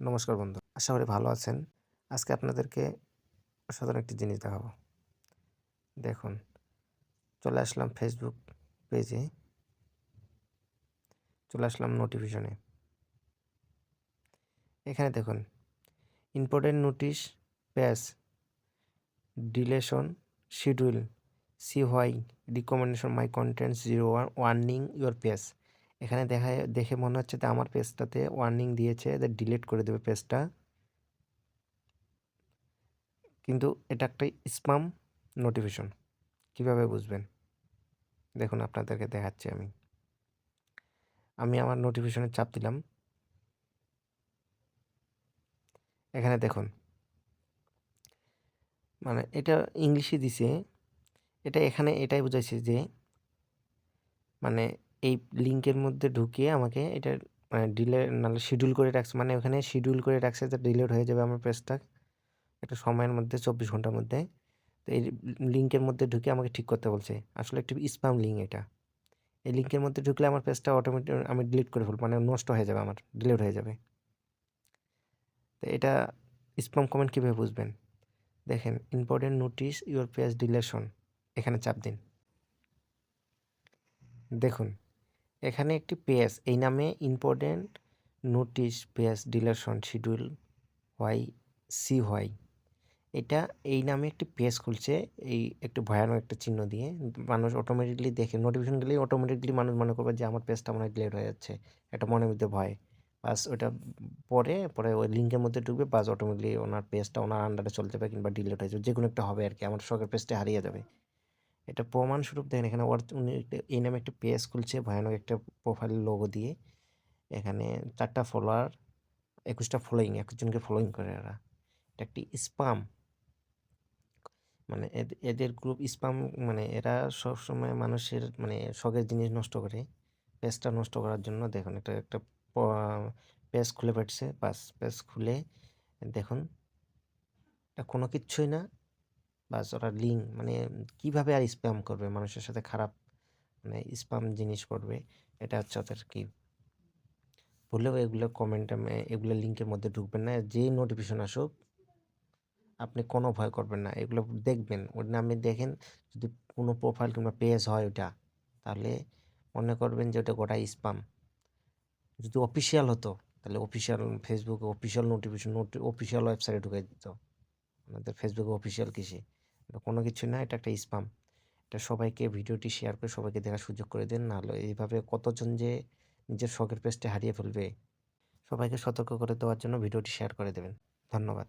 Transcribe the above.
নমস্কার বন্ধু। আশা করি ভালো আছেন। আজকে আপনাদেরকে অসাধারণ একটি জিনিস দেখাবো। দেখুন, চলে আসলাম ফেসবুক পেজে চলে আসলাম নোটিফিকেশনে এখানে দেখুন important notice page deletion schedule see why recommendation my content zero warning your page এখানে দেখা, দেখে মনে হচ্ছে যে আমার পেজটাতে ওয়ার্নিং দিয়েছে যে ডিলিট করে দেবে পেজটা। কিন্তু এটা একটা স্পাম নোটিফিকেশন কীভাবে বুঝবেন? দেখুন আপনাদেরকে দেখাচ্ছি আমি। আমি আমার নোটিফিকেশনে চাপ দিলাম। এখানে দেখুন। মানে এটা ইংলিশে দিছে। এটা এখানে এটাই বুঝাইছে যে মানে এই লিঙ্কের মধ্যে ঢুকিয়ে আমাকে এটা ডিলে নাহলে শিডিউল করে রাখছে। মানে ওখানে শিডিউল করে রাখছে যে ডিলেট হয়ে যাবে আমার পেজটা একটা সময়ের মধ্যে, চব্বিশ ঘণ্টার মধ্যে। তো এই লিঙ্কের মধ্যে ঢুকে আমাকে ঠিক করতে বলছে। আসলে একটি স্প্যাম লিঙ্ক এটা। এই লিঙ্কের মধ্যে ঢুকলে আমার পেজটা অটোমেটিক আমি ডিলিট করে ফেলব। মানে নষ্ট হয়ে যাবে আমার ডিলিট হয়ে যাবে। তো এটা স্প্যাম কমেন্ট কীভাবে বুঝবেন? দেখেন important notice your page deletion এখানে চাপ দিন। দেখুন এখানে একটি পেজ, এই নামে important notice page deletion schedule why see why এটা এই নামে একটি পেজ খুলছে, এই একটু ভয়ানক একটা চিহ্ন দিয়ে। মানুষ অটোমেটিকলি দেখে নোটিফিকেশন গেলেই অটোমেটিকলি মানুষ মনে করবে যে আমার পেজটা মনে হয় ডিলেট হয়ে যাচ্ছে। একটা মনের মধ্যে ভয়। বাস ওটা পরে পরে ওই লিঙ্কের মধ্যে ঢুকবে, বাস অটোমেটিকলি ওনার পেজটা ওনার আন্ডারে চলতে যাবে কিংবা ডিলেট হয়ে যাবে। যে কোনো একটা হবে আর কি আমার শখের পেজটা হারিয়ে যাবে। এটা প্রমাণস্বরূপ দেখেন এখানে উনি এই নামে একটা পেজ খুলছে, ভয়ানক একটা প্রোফাইল লোগো দিয়ে। এখানে চারটা ফলোয়ার একুশটা ফলোয়িং একজনকে ফলোয়িং করে এরা এটা একটি স্পাম মানে এদের গ্রুপ স্পাম মানে এরা সবসময় মানুষের মানে শখের জিনিস নষ্ট করে। পেজটা নষ্ট করার জন্য দেখুন এটা একটা পেজ খুলে পাঠছে বাস পেজ খুলে দেখুন। এটা কোনো কিচ্ছুই না। বাস ওরা লিঙ্ক মানে কীভাবে আর স্প্যাম করবে? মানুষের সাথে খারাপ মানে স্প্যাম জিনিস করবে, এটা হচ্ছে ওদের কি? ভুলেও এগুলো কমেন্ট এগুলো লিঙ্কের মধ্যে ঢুকবেন না। যেই নোটিফিকেশন আসুক, আপনি কোনো ভয় করবেন না। এগুলো দেখবেন, ওর নামে দেখেন, যদি কোনো প্রোফাইল কিংবা পেজ হয় ওটা, তাহলে মনে করবেন যে ওটা গোটা স্পাম যদি অফিসিয়াল হতো, তাহলে অফিসিয়াল ফেসবুকে অফিসিয়াল নোটিফিকেশন অফিসিয়াল ওয়েবসাইটে ঢুকে দিত আমাদের ফেসবুক অফিসিয়াল কিসে কোনো কিছু না, এটা একটা স্পাম এটা সবাইকে ভিডিওটি শেয়ার করে সবাইকে দেখার সুযোগ করে দেন, নাহলে এইভাবে কতজন যে নিজের শখের পেজটা হারিয়ে ফেলবে, সবাইকে সতর্ক করে দেওয়ার জন্য ভিডিওটি শেয়ার করে দেবেন। ধন্যবাদ।